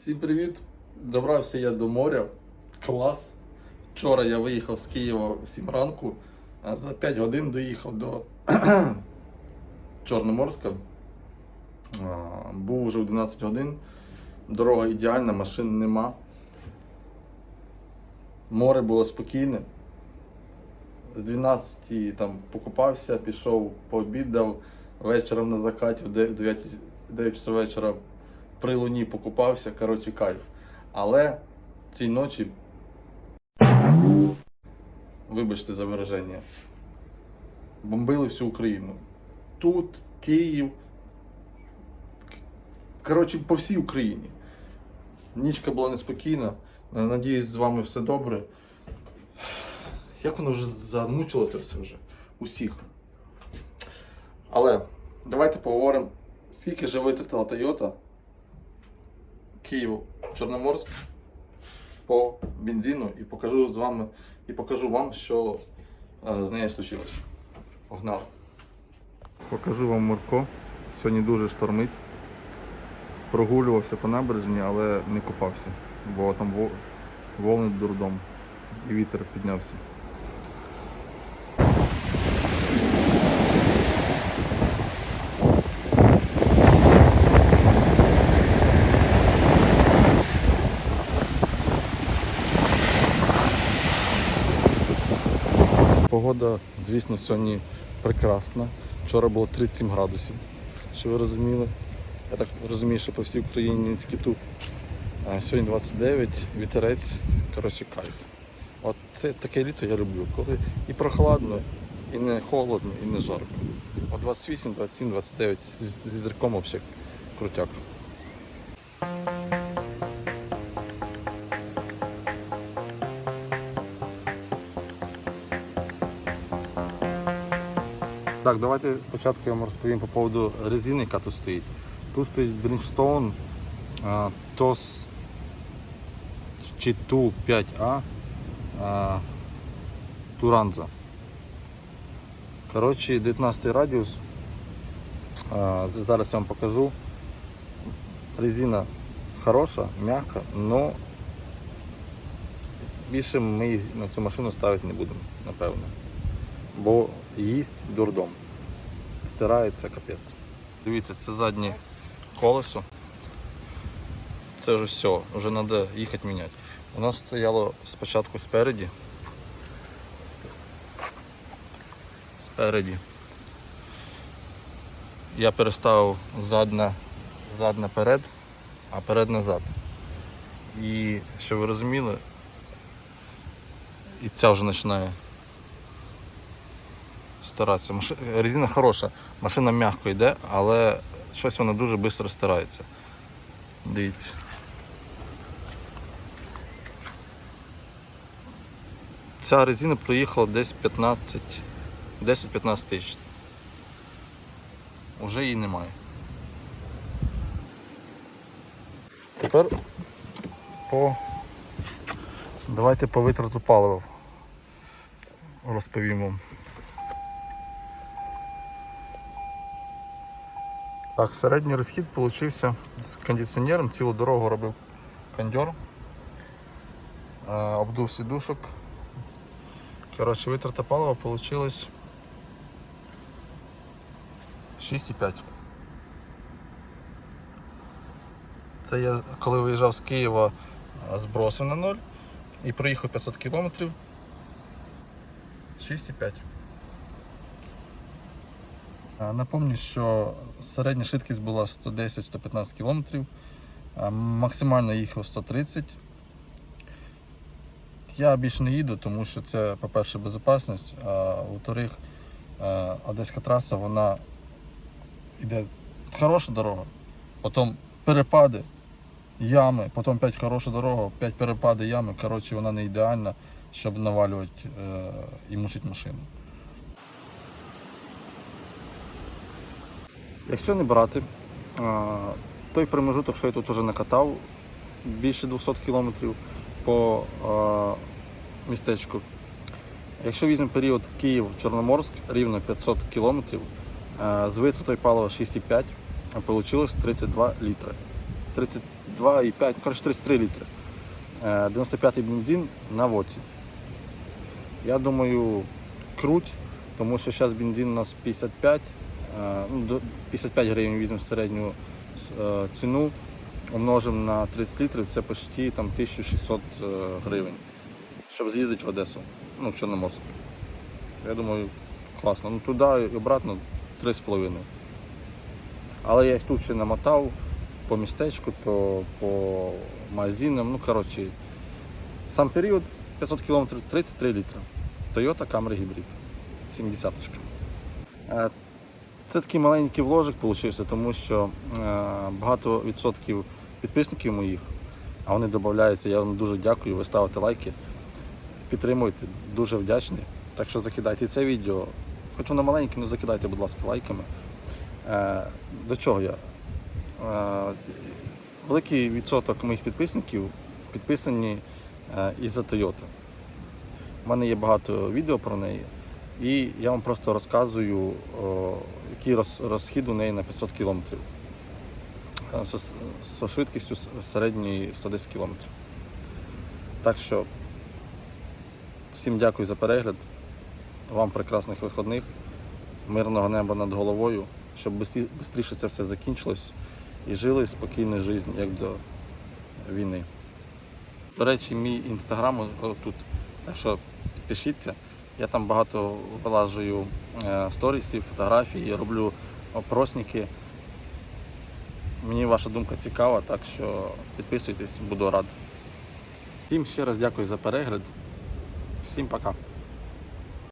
Всім привіт! Добрався я до моря. Клас. Вчора я виїхав з Києва в 7 ранку, а за 5 годин доїхав до Чорноморська. Був уже 11 годин. Дорога ідеальна, машин нема. Море було спокійне. З 12 там покупався, пішов, пообідав. Вечором на закаті в 9, 9 часов вечора при луні покупався, коротше, кайф. Але цій ночі, вибачте за вираження, бомбили всю Україну. Тут, Київ. Коротше, по всій Україні. Нічка була неспокійна. Надіюсь, з вами все добре. Як воно вже замучилося все вже. Усіх. Але давайте поговоримо, скільки же витратила Toyota Київ Чорноморськ по бензину і покажу з вами і покажу вам, що е, з нею случилось. Погнали. Покажу вам Мурко. Сьогодні дуже штормить. Прогулювався по набережні, але не купався, бо там во- волни дурдом і вітер піднявся. Погода, звісно, сьогодні прекрасна. Вчора було 37 градусів, що ви розуміли. Я так розумію, що по всій Україні не тільки тут. А сьогодні 29, вітерець, коротше, кайф. От це таке літо я люблю, коли і прохладно, і не холодно, і не жарко. От 28, 27, 29 з, з вітерком взагалі крутяк. Так, давайте спочатку я вам розповім по поводу резини, яка тут стоїть. Тут стоїть Bridgestone а, TOS чи ту 5А Туранза. Коротше, 19 радіус. Зараз я вам покажу. Резина хороша, м'яка, але більше ми на цю машину ставити не будемо, напевно. Бо їсть дурдом. Стирається капець. Дивіться, це заднє колесо. Це вже все, вже треба їхати міняти. У нас стояло спочатку спереді. Спереді. Я переставив задне, задне перед, а перед назад. І щоб ви розуміли, і ця вже починає старатися. Резина хороша, машина м'яко йде, але щось вона дуже швидко стирається. Дивіться. Ця резина проїхала десь 15, 10-15 тисяч. Уже її немає. Тепер по... давайте по витрату палива розповім вам. Так, середній розхід получився з кондиціонером, цілу дорогу робив кондьор. Е, Обдув сідушок. Коротше, витрата палива получилась 6,5. Це я коли виїжджав з Києва, е, збросив на 0 і проїхав 500 кілометрів. 6,5. Напомню, що середня швидкість була 110-115 км, максимально їхав 130 Я більше не їду, тому що це, по-перше, безпечність, а во-вторых, е, Одеська траса, вона йде хороша дорога, потім перепади, ями, потім 5 хороша дорога, 5 перепади, ями. Коротше, вона не ідеальна, щоб навалювати е, і мучити машину. Якщо не брати, той промежуток, що я тут вже накатав, більше 200 кілометрів по містечку. Якщо візьмемо період Київ-Чорноморськ, рівно 500 кілометрів, з витратою палива 6,5, а вийшло 32 літри. 32,5, коротше 33 літри. Е, 95-й бензин на воці. Я думаю, круть, тому що зараз бензин у нас 55, е, ну, 55 гривень візьмемо середню е, ціну, умножимо на 30 літрів, це почти там, 1600 е, гривень, щоб з'їздити в Одесу, ну, в Чорноморськ. Я думаю, класно. Ну туди і обратно 3,5. Але я тут ще намотав по містечку, то по магазинам. Ну, коротше, сам період 500 км 33 літри. Toyota Camry Hybrid. 70 Е, Це такий маленький вложик вийшов, тому що е, багато відсотків підписників моїх, а вони додаються. Я вам дуже дякую, ви ставите лайки, підтримуйте, дуже вдячний. Так що закидайте це відео. Хоч воно маленьке, але закидайте, будь ласка, лайками. Е, До чого я? Е, Великий відсоток моїх підписників підписані із-за Toyota. У мене є багато відео про неї, і я вам просто розказую, який розхід у неї на 500 кілометрів Е, зі зі швидкістю середньої 110 кілометрів. Так що всім дякую за перегляд, вам прекрасних виходних, мирного неба над головою, щоб швидше це все закінчилось і жили спокійною життя, як до війни. До речі, мій інстаграм тут. Так що підпишіться. Я там багато вилажую е, сторісів, фотографії, роблю опросники. Мені ваша думка цікава, так що підписуйтесь, буду рад. Всім ще раз дякую за перегляд. Всім пока.